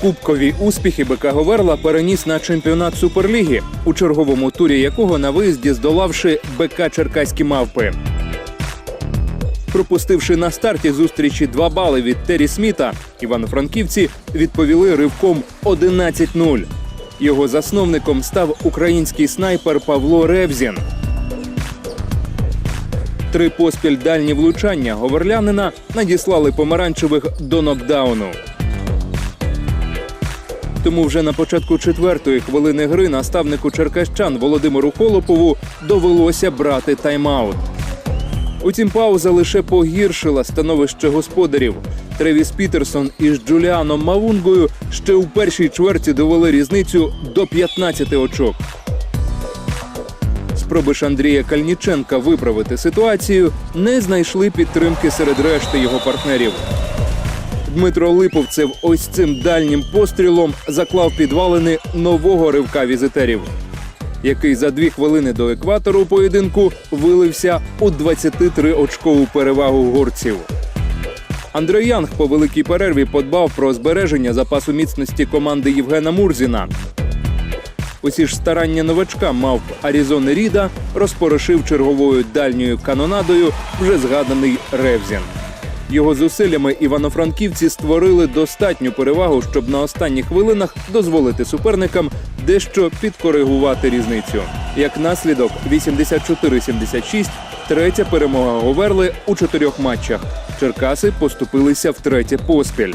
Кубкові успіхи БК Говерла переніс на чемпіонат Суперліги, у черговому турі якого на виїзді здолавши БК Черкаські мавпи. Пропустивши на старті зустрічі два бали від Террі Сміта, івано-франківці відповіли ривком 11-0. Його засновником став український снайпер Павло Ревзін. Три поспіль дальні влучання говерлянина надіслали помаранчевих до нокдауну. Тому вже на початку четвертої хвилини гри наставнику черкащан Володимиру Холопову довелося брати тайм-аут. Утім, пауза лише погіршила становище господарів. Тревіс Пітерсон із Джуліаном Мавунгою ще у першій чверті довели різницю до 15 очок. Спроби ж Андрія Кальніченка виправити ситуацію не знайшли підтримки серед решти його партнерів. Дмитро Липовцев ось цим дальнім пострілом заклав підвалини нового ривка візитерів, який за дві хвилини до екватору поєдинку вилився у 23-очкову перевагу горців. Андрей Янг по великій перерві подбав про збереження запасу міцності команди Євгена Мурзіна. Усі ж старання новачка мав Арізони Ріда розпорошив черговою дальньою канонадою вже згаданий Ревзін. Його зусиллями івано-франківці створили достатню перевагу, щоб на останніх хвилинах дозволити суперникам дещо підкоригувати різницю. Як наслідок, 84-76 – третя перемога Говерли у чотирьох матчах. Черкаси поступилися втретє поспіль.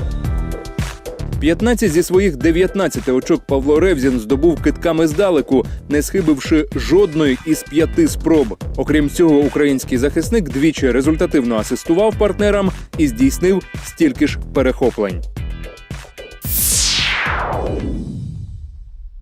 15 зі своїх 19 очок Павло Ревзін здобув китками здалеку, не схибивши жодної із п'яти спроб. Окрім цього, український захисник двічі результативно асистував партнерам і здійснив стільки ж перехоплень.